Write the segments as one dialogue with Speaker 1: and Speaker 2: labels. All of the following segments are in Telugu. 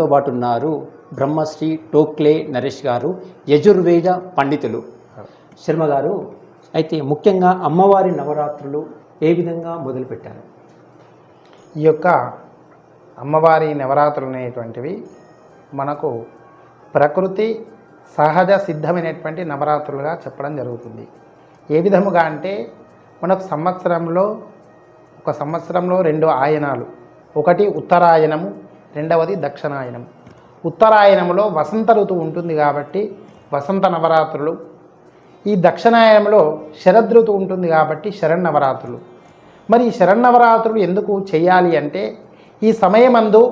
Speaker 1: తో పాటు ఉన్నారు బ్రహ్మశ్రీ టోక్లే నరేష్ గారు యజుర్వేద పండితులు. శర్మ గారు అయితే ముఖ్యంగా అమ్మవారి నవరాత్రులు ఏ విధంగా మొదలుపెట్టారు?
Speaker 2: ఈ యొక్క అమ్మవారి నవరాత్రులు అనేటువంటివి మనకు ప్రకృతి సహజ సిద్ధమైనటువంటి నవరాత్రులుగా చెప్పడం జరుగుతుంది. ఏ విధముగా అంటే మనకు సంవత్సరంలో ఒక సంవత్సరంలో రెండు ఆయనాలు. ఒకటి ఉత్తరాయణము రెండవది దక్షిణాయనం. ఉత్తరాయణంలో వసంత ఋతువు ఉంటుంది కాబట్టి వసంత నవరాత్రులు. ఈ దక్షిణాయనంలో శరదృతువు ఉంటుంది కాబట్టి శరణవరాత్రులు మరి ఈ శరణవరాత్రులు ఎందుకు చేయాలి అంటే ఈ సమయమందు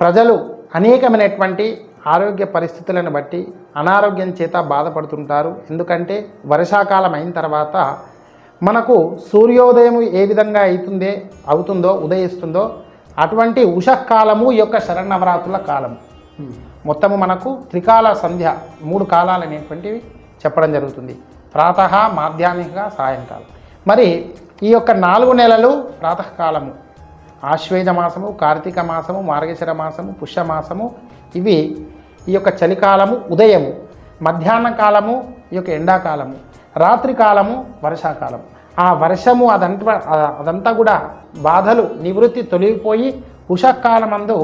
Speaker 2: ప్రజలు అనేకమైనటువంటి ఆరోగ్య పరిస్థితులను బట్టి అనారోగ్యం చేత బాధపడుతుంటారు. ఎందుకంటే వర్షాకాలం అయిన తర్వాత మనకు సూర్యోదయం ఏ విధంగా అవుతుందే అవుతుందో ఉదయిస్తుందో అటువంటి ఉషకాలము ఈ యొక్క శరణవరాత్రుల కాలం మొత్తము మనకు త్రికాల సంధ్య మూడు కాలాలు అనేటువంటివి చెప్పడం జరుగుతుంది. ప్రాతः మాధ్యాహ్నిక సాయంకాలం. మరి ఈ యొక్క నాలుగు నెలలు ప్రాతకాలము. ఆశ్వేజ మాసము కార్తీక మాసము మార్గశిర మాసము పుష్యమాసము ఇవి ఈ యొక్క చలికాలము ఉదయము. మధ్యాహ్న కాలము ఈ యొక్క ఎండాకాలము. రాత్రికాలము వర్షాకాలము. ఆ వర్షము అదంతా అదంతా కూడా బాధలు నివృత్తి తొలగిపోయి ఉషకాలమందు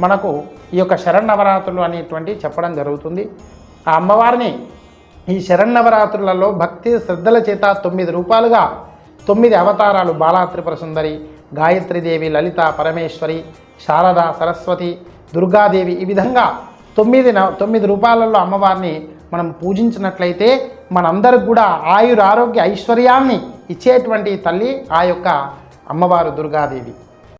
Speaker 2: మనకు ఈ యొక్క శరణవరాత్రులు అనేటువంటి చెప్పడం జరుగుతుంది. ఆ అమ్మవారిని ఈ శరణవరాత్రులలో భక్తి శ్రద్ధల చేత తొమ్మిది రూపాలుగా తొమ్మిది అవతారాలు బాలాత్రిపుర సుందరి గాయత్రీదేవి లలిత పరమేశ్వరి శారద సరస్వతి దుర్గాదేవి ఈ విధంగా తొమ్మిది న- తొమ్మిది రూపాలలో అమ్మవారిని మనం పూజించినట్లయితే మనందరికి కూడా ఆయుర ఆరోగ్య ఐశ్వర్యాన్ని ఇచ్చేటువంటి తల్లి ఆ యొక్క అమ్మవారు దుర్గాదేవి.